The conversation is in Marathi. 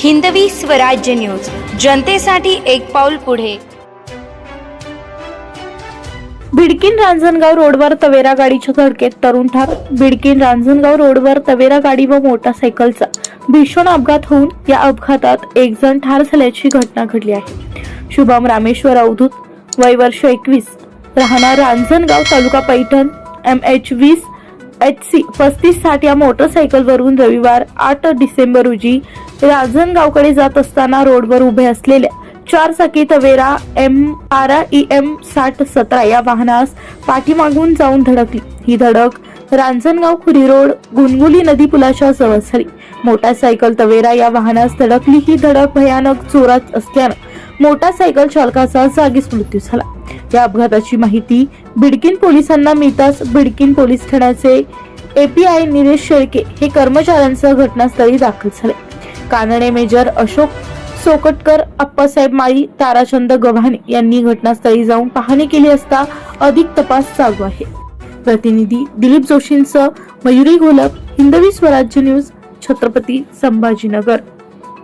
हिंदवी स्वराज्य न्यूज. जनतेसाठी एक पाऊल पुढे. बिडकीन रांजणगाव रोडवर तवेरा गाडीच्या धडकेत तरुण ठार. बिडकीन रांजणगाव रोडवर तवेरा गाडी व मोटारसायकलचा भीषण अपघात होऊन या अपघातात एक जण ठार झाल्याची घटना घडली आहे. शुभम रामेश्वर अवधूत वय वर्ष एकवीस. राहणार रांजणगाव तालुका पैठण एम एच वीस एच सी पस्तीस साठ या मोटरसायकलवरून रविवार आठ डिसेंबर रोजी राजनगावकडे जात असताना रोडवर उभे असलेल्या चार चाकी तवेरा एम बारा ई एम साठ सतरा या वाहनास पाठीमागून जाऊन धडकली. ही धडक रांजणगाव खुरी रोड गुनगुली नदी पुलाच्या जवळ झाली. मोटारसायकल तवेरा या वाहनास धडकली. ही धडक भयानक जोरात असल्यानं मोटारसायकल चालकाचा जागीच मृत्यू झाला. या अपघाताची माहिती बिडकीन पोलिसांना मिळताच बिडकीन पोलीस ठाण्याचे एपीआय निलेश शेळके हे कर्मचाऱ्यांसह घटनास्थळी दाखल झाले. कानडे मेजर अशोक सोकटकर अप्पासाहेब माळी ताराचंद गव्हाणे यांनी घटनास्थळी जाऊन पाहणी केली असता अधिक तपास चालू आहे. प्रतिनिधी दिलीप जोशींसह मयुरी घोलप हिंदवी स्वराज्य न्यूज छत्रपती संभाजीनगर.